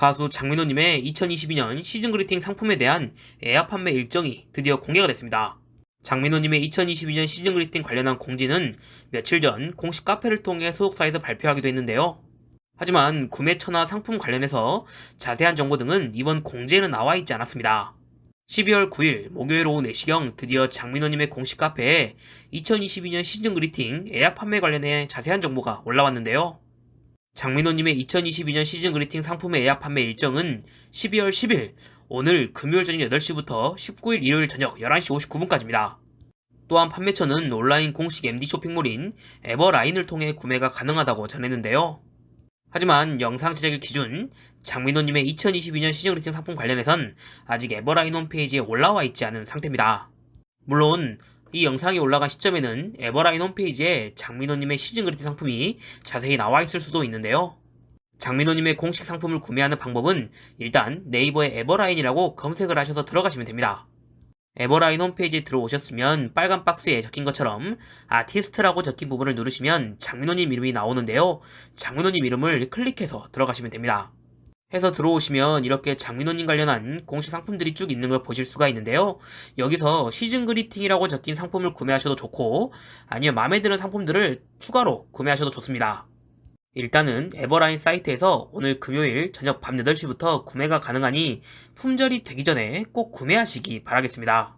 가수 장민호님의 2022년 시즌 그리팅 상품에 대한 예약 판매 일정이 드디어 공개가 됐습니다. 장민호님의 2022년 시즌 그리팅 관련한 공지는 며칠 전 공식 카페를 통해 소속사에서 발표하기도 했는데요. 하지만 구매처나 상품 관련해서 자세한 정보 등은 이번 공지에는 나와 있지 않았습니다. 12월 9일 목요일 오후 4시경 드디어 장민호님의 공식 카페에 2022년 시즌 그리팅 예약 판매 관련해 자세한 정보가 올라왔는데요. 장민호님의 2022년 시즌 그리팅 상품의 예약 판매 일정은 12월 10일 오늘 금요일 저녁 8시부터 19일 일요일 저녁 11시 59분까지입니다. 또한 판매처는 온라인 공식 MD 쇼핑몰인 에버라인을 통해 구매가 가능하다고 전했는데요. 하지만 영상 제작일 기준 장민호님의 2022년 시즌 그리팅 상품 관련해선 아직 에버라인 홈페이지에 올라와 있지 않은 상태입니다. 물론 이 영상이 올라간 시점에는 에버라인 홈페이지에 장민호님의 시즌 그리팅 상품이 자세히 나와 있을 수도 있는데요. 장민호님의 공식 상품을 구매하는 방법은 일단 네이버에 에버라인이라고 검색을 하셔서 들어가시면 됩니다. 에버라인 홈페이지에 들어오셨으면 빨간 박스에 적힌 것처럼 아티스트라고 적힌 부분을 누르시면 장민호님 이름이 나오는데요. 장민호님 이름을 클릭해서 들어가시면 됩니다. 해서 들어오시면 이렇게 장민호님 관련한 공식 상품들이 쭉 있는 걸 보실 수가 있는데요. 여기서 시즌 그리팅이라고 적힌 상품을 구매하셔도 좋고 아니면 마음에 드는 상품들을 추가로 구매하셔도 좋습니다. 일단은 에버라인 사이트에서 오늘 금요일 저녁 밤 8시부터 구매가 가능하니 품절이 되기 전에 꼭 구매하시기 바라겠습니다.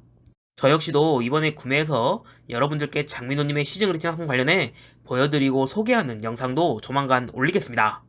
저 역시도 이번에 구매해서 여러분들께 장민호님의 시즌 그리팅 상품 관련해 보여드리고 소개하는 영상도 조만간 올리겠습니다.